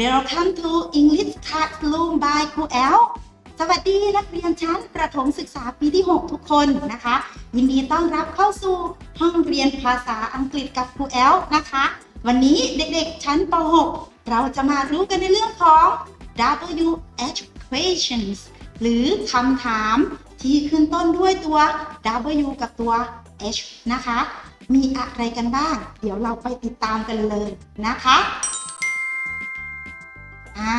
Welcome to English Classroom by ครูแอลสวัสดีนักเรียนชั้นประถมศึกษาปีที่ 6 ทุกคนนะคะ ยินดีต้อนรับเข้าสู่ห้องเรียนภาษาอังกฤษกับครูแอลนะคะ วันนี้เด็กๆชั้นป .6 เราจะมารู้กันในเรื่องของ WH questions หรือคำถามที่ขึ้นต้นด้วยตัว W กับตัว H นะคะ มีอะไรกันบ้าง เดี๋ยวเราไปติดตามกันเลยนะคะ อ่า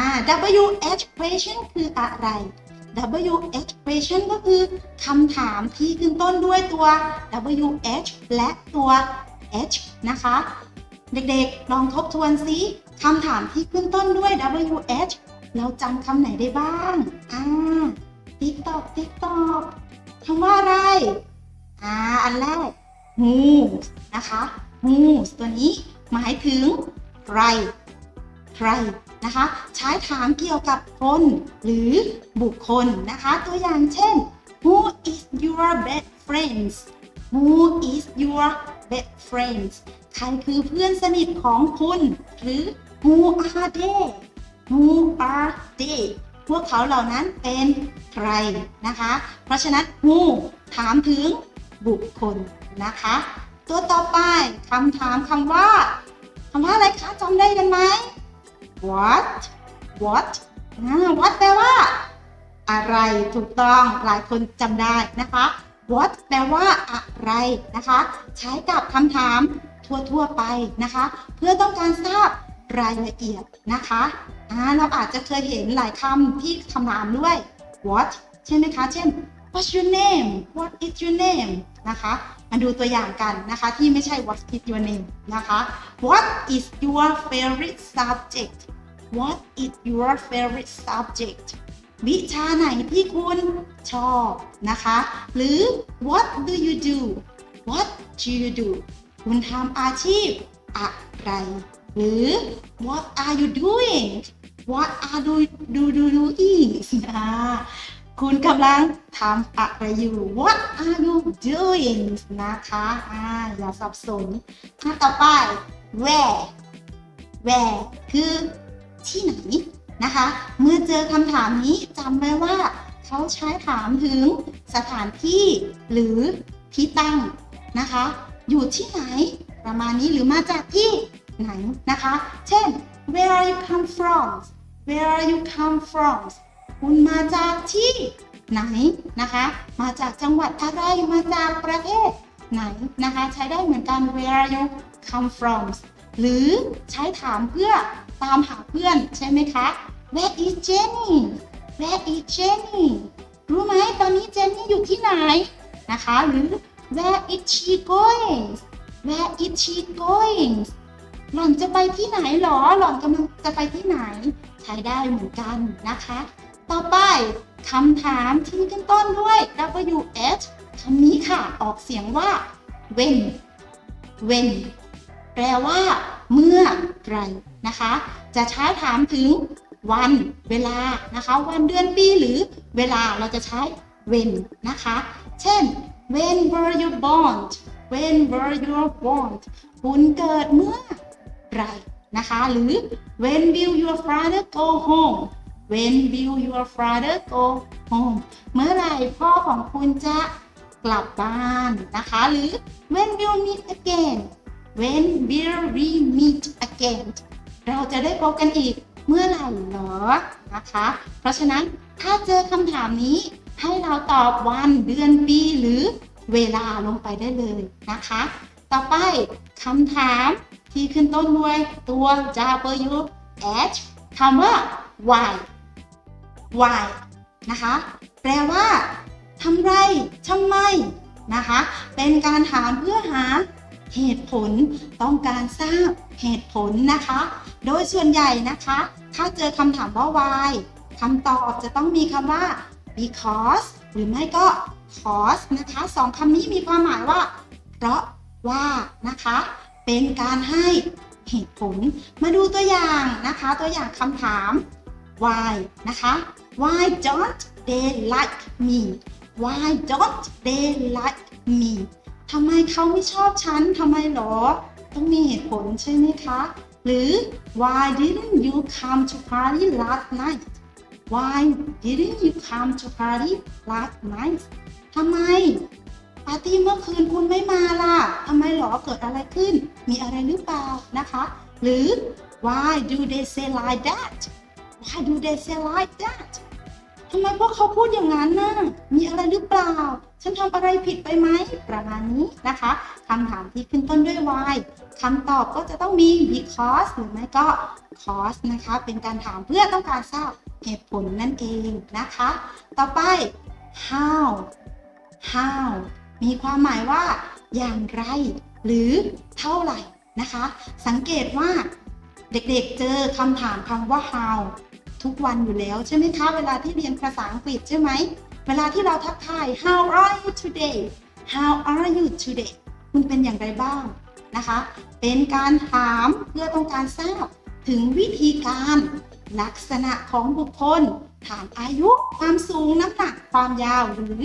WH question คืออะไร WH question ก็คือคำถามที่ขึ้นต้นด้วยตัว WH และตัว H นะคะ เด็กๆ ลองทบทวนซิคำถามที่ขึ้นต้นด้วย WH เราจำคำไหนได้บ้าง อ่า ติ๊กตอกติ๊กตอกคำว่าอะไร อ่า อันแรก moves นะคะ moves ตัวนี้หมายถึง ใคร ใคร นะคะ ใช้ถามเกี่ยวกับคนหรือบุคคลนะคะ ตัวอย่างเช่น who is your best friends who is your best friends ใครคือเพื่อนสนิทของคุณ หรือ who are they who are they พวกเขาเหล่านั้นเป็นใครนะคะ เพราะฉะนั้น who ถามถึงบุคคลนะคะ ตัวต่อไปคำถามคำว่าคำว่าอะไรคะจำได้กันไหม what what อ่า what แปลว่า อะไรถูกต้องหลายคนจำได้นะคะ what แปลว่าอะไรนะคะ ใช้กับคำถามทั่วๆไปนะคะ เพื่อต้องการทราบรายละเอียดนะคะอ่าเราอาจจะเคยเห็นหลายคำที่คำถามด้วย what ใช่ไหมคะ เช่น what's your name what is your name นะคะ มาดูตัวอย่างกันนะคะที่ไม่ใช่ what is your name นะคะ what is your favorite subject what is your favorite subject วิชาไหนที่คุณชอบนะคะ หรือ what do you do what do you do คุณทำอาชีพอะไร หรือ what are you doing what are you do do doing อ่าคุณกำลังทำอะไรอยู่ what are you doing นะคะอ่าอย่าสับสนอะต่อไป where where คือ ที่ไหนนะคะ เมื่อเจอคำถามนี้จำไว้ว่าเขาใช้ถามถึงสถานที่หรือที่ตั้งนะคะ อยู่ที่ไหนประมาณนี้หรือมาจากที่ไหนนะคะ เช่น where are you come from where are you come from คุณมาจากที่ไหนนะคะ มาจากจังหวัดอะไรมาจากประเทศไหนนะคะ ใช้ได้เหมือนกัน where are you come from หรือใช้ถามเพื่อ ตามหาเพื่อนใช่ไหมคะ Where is Jenny Where is Jenny รู้ไหมตอนนี้เจนนี่อยู่ที่ไหนนะคะหรือ Where is she going Where is she going หล่อนจะไปที่ไหนหรอ หล่อนกำลังจะไปที่ไหน ใช้ได้เหมือนกันนะคะ ต่อไปคำถามที่ขึ้นต้นด้วย WH คำนี้ค่ะ ออกเสียงว่า when when แปลว่า เมื่อไหรนะคะ จะใช้ถามถึงวันเวลานะคะ วันเดือนปีหรือเวลาเราจะใช้ when นะคะ เช่น when were you born when were you born คุณเกิดเมื่อไหรนะคะ หรือ when will your father go home when will your father go home เมื่อไหร่พ่อของคุณจะกลับบ้านนะคะ หรือ when will meet again when will we meet again เราจะได้พบกันอีกเมื่อไหร่เหรอ นะคะ เพราะฉะนั้นถ้าเจอคำถามนี้ให้เราตอบวันเดือนปีหรือเวลาลงไปได้เลยนะคะ ต่อไปคำถามที่ขึ้นต้นด้วยตัว W H คำว่า why why นะคะ แปลว่าทำไรทำไมนะคะ เป็นการถามเพื่อหา เหตุผลต้องการทราบเหตุผลนะคะ โดยส่วนใหญ่นะคะ ถ้าเจอคำถามว่า why คำตอบจะต้องมีคำว่า because หรือไม่ก็ cause นะคะสองคำนี้มีความหมายว่า เพราะว่านะคะ เป็นการให้เหตุผล มาดูตัวอย่างนะคะ ตัวอย่างคำถาม why นะคะ why don't they like me why don't they like me ทำไมเขาไม่ชอบฉันทำไมหรอ ต้องมีเหตุผลใช่ไหมคะ หรือ why didn't you come to party last night why didn't you come to party last night ทำไมปาร์ตี้เมื่อคืนคุณไม่มาล่ะทำไมหรอเกิดอะไรขึ้น มีอะไรหรือเปล่านะคะ หรือ why do they say like that why do they say like that ทำไมพวกเขาพูดอย่างนั้นน่ะ มีอะไรหรือเปล่า ฉันทำอะไรผิดไปไหม ประมาณนี้นะคะคำถามที่ขึ้นต้นด้วย why คำตอบก็จะต้องมี because หรือไม่ก็ cause นะคะ เป็นการถามเพื่อต้องการทราบเหตุผลนั่นเองนะคะ ต่อไป how how มีความหมายว่าอย่างไร หรือเท่าไหร่นะคะ สังเกตว่าเด็กๆเจอคำถามคำว่า how ทุกวันอยู่แล้ว ใช่ไหมคะ เวลาที่เรียนภาษาอังกฤษใช่ไหม เวลาที่เราทักทาย how are you today how are you today คุณเป็นอย่างไรบ้างนะคะ เป็นการถามเพื่อต้องการทราบถึงวิธีการลักษณะของบุคคล ถามอายุ ความสูง น้ำหนัก ความยาว หรือ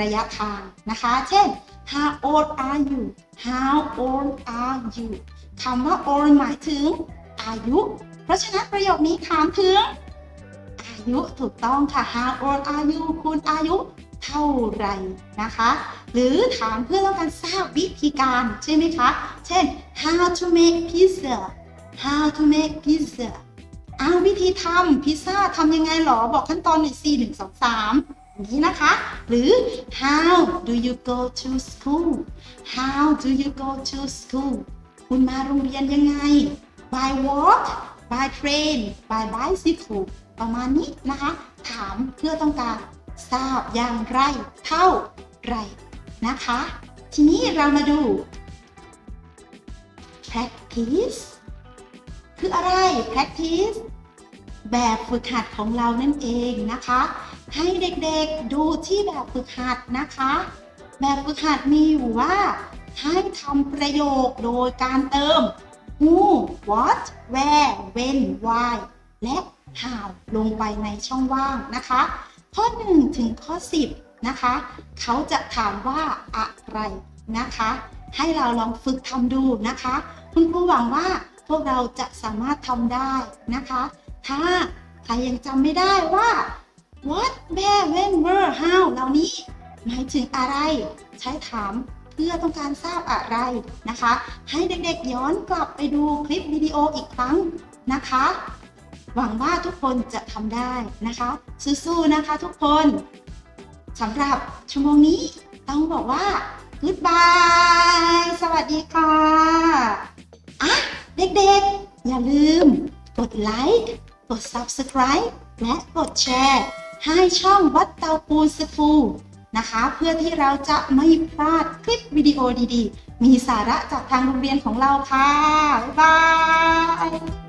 ระยะทางนะคะ เช่น how old are you how old are you คำว่า old หมายถึงอายุ เพราะฉะนั้นประโยคนี้ถามถึง ยุถูกต้องค่ะ how old are you คุณอายุเท่าไรนะคะ หรือถามเพื่อต้องการทราบวิธีการใช่ไหมคะ เช่น how to make pizza how to make pizza อ้าววิธีทำพิซซ่าทำยังไงหรอ บอกขั้นตอนหน่อยสี่หนึ่งสองสามอย่างนี้นะคะ หรือ how do you go to school how do you go to school คุณมาโรงเรียนยังไง by walk by train by bicycle ประมาณนี้นะคะ ถามเพื่อต้องการทราบอย่างไรเท่าไรนะคะ ทีนี้เรามาดู practice คืออะไร practice แบบฝึกหัดของเรานั่นเองนะคะ ให้เด็กๆดูที่แบบฝึกหัดนะคะ แบบฝึกหัดมีอยู่ว่า ให้ทำประโยคโดยการเติม who what where when why และ how ลงไปในช่องว่างนะคะ ข้อ 1 ถึงข้อ 10 นะคะ เขาจะถามว่าอะไรนะคะ ให้เราลองฝึกทำดูนะคะ คุณครูหวังว่าพวกเราจะสามารถทำได้นะคะ ถ้าใครยังจำไม่ได้ว่า what where when where how เหล่านี้หมายถึงอะไร ใช้ถามเพื่อต้องการทราบอะไรนะคะ ให้เด็กๆย้อนกลับไปดูคลิปวิดีโออีกครั้งนะคะ หวังว่าทุกคนจะทำได้นะคะสู้ๆนะคะทุกคนสำหรับชั่วโมงนี้ต้องบอกว่า goodbye สวัสดีค่ะอะเด็กๆ อย่าลืม กดไลค์กด subscribe และกดแชร์ให้ช่องวัดเตาปูนสฟูนะคะ เพื่อที่เราจะไม่พลาดคลิปวิดีโอดีๆ มีสาระจากทางโรงเรียนของเราค่ะ บ๊ายบาย